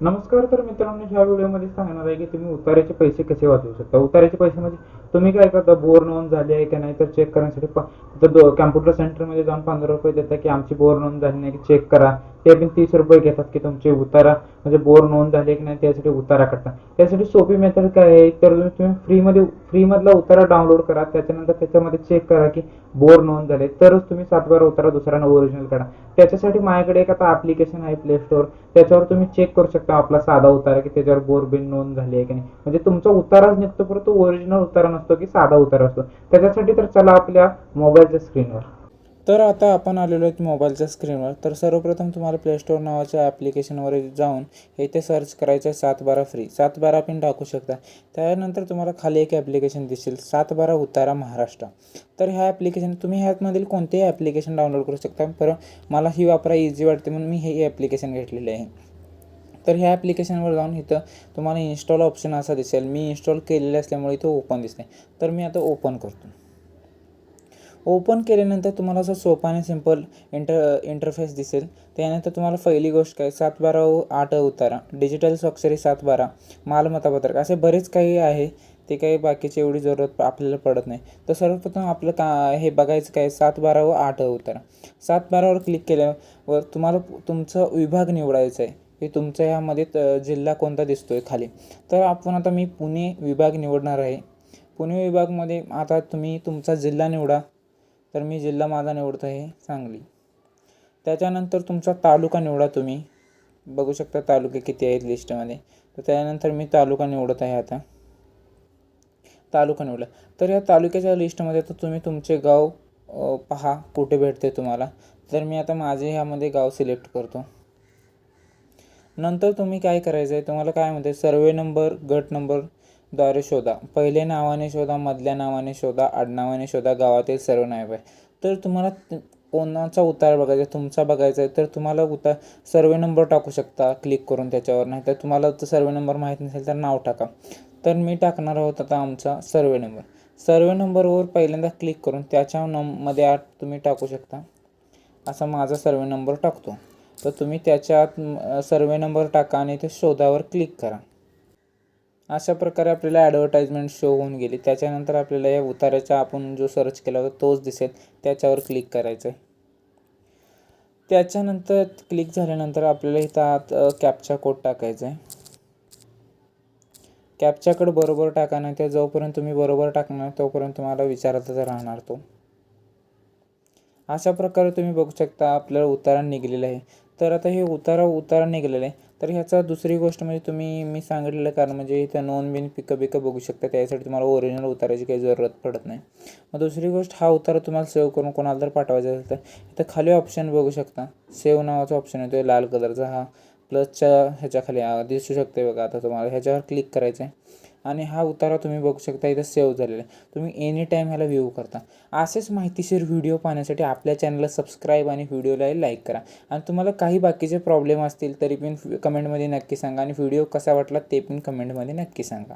नमस्कार तर मित्रांनो ह्या व्हिडिओमध्ये सांगणार आहे की तुम्ही उतार्याचे पैसे कसे वाचवू शकता? उतार्याचे पैसे म्हणजे तुम्ही काय करता? बोर नोंद झाली आहे की नाही तर चेक करण्यासाठी प- कॅम्प्युटर सेंटरमध्ये जाऊन पंधरा रुपये देता की आमची बोर नोंद झाली नाही की चेक करा. ते पण तीस रुपये घेतात की तुमची उतारा. म्हणजे बोर नोंद झाली की नाही त्यासाठी उतारा करता त्यासाठी सोपी मेथड काय आहे? तर तुम्ही- फ्रीमध्ये फ्रीमधला उतारा डाउनलोड करा. त्याच्यानंतर त्याच्यामध्ये चेक करा की बोर नोंद झाले तरच तुम्ही सातबारा उतारा दुसऱ्यांना ओरिजिनल काढा. त्याच्यासाठी माझ्याकडे एक आता ॲप्लिकेशन आहे प्ले स्टोअर त्याच्यावर तुम्ही चेक करू शकता आपला साधा उतारा की त्याच्यावर बोर बिन नोंद झाली आहे की नाही. म्हणजे तुमचा उताराच निघतो परंतु ओरिजिनल उतारा नसतो की साधा उतारा असतो. त्याच्यासाठी तर चला आपल्या मोबाईलच्या स्क्रीनवर. तर आता आपण आलेलो आहेत मोबाईलच्या स्क्रीनवर. तर सर्वप्रथम तुम्हाला प्ले स्टोअर नावाच्या ॲप्लिकेशनवर जाऊन इथे सर्च करायचं आहे सात बारा फ्री सात बारा पिन टाकू शकता. त्यानंतर तुम्हाला खाली एक ॲप्लिकेशन दिसेल सात बारा उतारा महाराष्ट्र. तर ह्या ॲप्लिकेशन तुम्ही ह्यामधील कोणतेही ॲप्लिकेशन डाउनलोड करू शकता पर मला ही वापरा इझी वाटते म्हणून मी हे ॲप्लिकेशन घेतलेले आहे. तर ह्या ॲप्लिकेशनवर जाऊन इथं तुम्हाला इन्स्टॉल ऑप्शन असा दिसेल. मी इन्स्टॉल केलेले असल्यामुळे इथं ओपन दिसते तर मी आता ओपन करतो. ओपन केल्यानंतर तुम्हाला असं सोपा आणि सिंपल इंटर इंटरफेस दिसेल. त्यानंतर तुम्हाला पहिली गोष्ट काय? सात बारा व आठ उतारा. डिजिटल स्वाक्षरी सात बारा मालमत्ता पत्रक असे बरेच काही आहे. ते काही बाकीची एवढी जरूरत आपल्याला पडत नाही. तर सर्वप्रथम आपलं का हे बघायचं काय? सात बारा व आठ उतारा. सात बारावर क्लिक केल्यावर तुम्हाला तुमचं विभाग निवडायचं आहे की तुमच्या ह्यामध्ये त- जिल्हा कोणता दिसतो आहे खाली? तर आपण आता मी पुणे विभाग निवडणार आहे. पुणे विभागमध्ये आता तुम्ही तुमचा जिल्हा निवडा. तर मी जिल्हा माझा निवडतो आहे सांगली. त्याच्यानंतर तुमचा तालुका निवडा तुम्ही. बघू शकता तालुके किती आहेत लिस्टमध्ये. तर त्यानंतर मी तालुका निवडत आहे आता. तालुका निवडला. तर या तालुक्याच्या लिस्टमध्ये तर तुम्ही तुमचे गाव पहा कुठे भेटते तुम्हाला. तर मी आता माझे ह्यामध्ये गाव सिलेक्ट करतो. नंतर तुम्ही काय करायचं आहे तुम्हाला काय म्हणते? सर्वे नंबर गट नंबरद्वारे शोधा. पहिले नावाने शोधा मधल्या नावाने शोधा आडनावाने शोधा गावातील सर्व नाव. आहे तर तुम्हाला कोणाचा उतार बघायचा आहे? तुमचा बघायचा आहे तर तुम्हाला उतार सर्वे नंबर टाकू शकता क्लिक करून त्याच्यावर. नाही तर तुम्हाला तर सर्वे नंबर माहीत नसेल तर नाव टाका. तर मी टाकणार आहोत आता आमचा सर्वे नंबर. सर्वे नंबरवर पहिल्यांदा क्लिक करून त्याच्या नममध्ये आत तुम्ही टाकू शकता. असा माझा सर्वे नंबर टाकतो. तर तुम्ही त्याच्यात सर्वे नंबर टाका आणि ते शोधावर क्लिक करा. अशा प्रकारे आपल्याला ॲडव्हर्टाईजमेंट शो होऊन गेली. त्याच्यानंतर आपल्याला या उताराचा आपण जो सर्च केला होता तोच दिसेल. त्याच्यावर क्लिक करायचं आहे त्याच्यानंतर क्लिक झाल्यानंतर आपल्याला इथं आत कॅपचा कोड टाकायचा आहे कॅपच्याकडे बरोबर टाका नाही तर जोपर्यंत तुम्ही बरोबर टाकणार तोपर्यंत तुम्हाला विचारतच राहणार तो. अशा प्रकारे तुम्ही बघू शकता आपल्याला उतारा निघलेला आहे. तर आता हे उतारा उतारा निघलेला आहे. तर ह्याचा दुसरी गोष्ट म्हणजे तुम्ही मी सांगितलेलं कारण म्हणजे इथं नोंद बिन पिकं बिकं बघू शकता. त्यासाठी तुम्हाला ओरिजिनल उताराची काही जरूरत पडत नाही. मग दुसरी गोष्ट हा उतारा तुम्हाला सेव्ह करून कोणाला जर पाठवायचा असेल तर इथं खाली ऑप्शन बघू शकता. सेव्ह नावाचा ऑप्शन येतो लाल कलरचा हा. प्लसच्या ह्याच्या खाली दिसू शकते बघा आता तुम्हाला ह्याच्यावर क्लिक करायचं आहे आणि हा उतारा तुम्ही बघू शकता इथं सेव्ह झालेला आहे. तुम्ही एनी टाईम ह्याला व्ह्यू करता. असेच माहितीशीर व्हिडिओ पाहण्यासाठी आपल्या चॅनलला सबस्क्राईब आणि व्हिडिओला लाईक करा. आणि तुम्हाला काही बाकीचे प्रॉब्लेम असतील तरी पण कमेंटमध्ये नक्की सांगा. आणि व्हिडिओ कसा वाटला ते पण कमेंटमध्ये नक्की सांगा.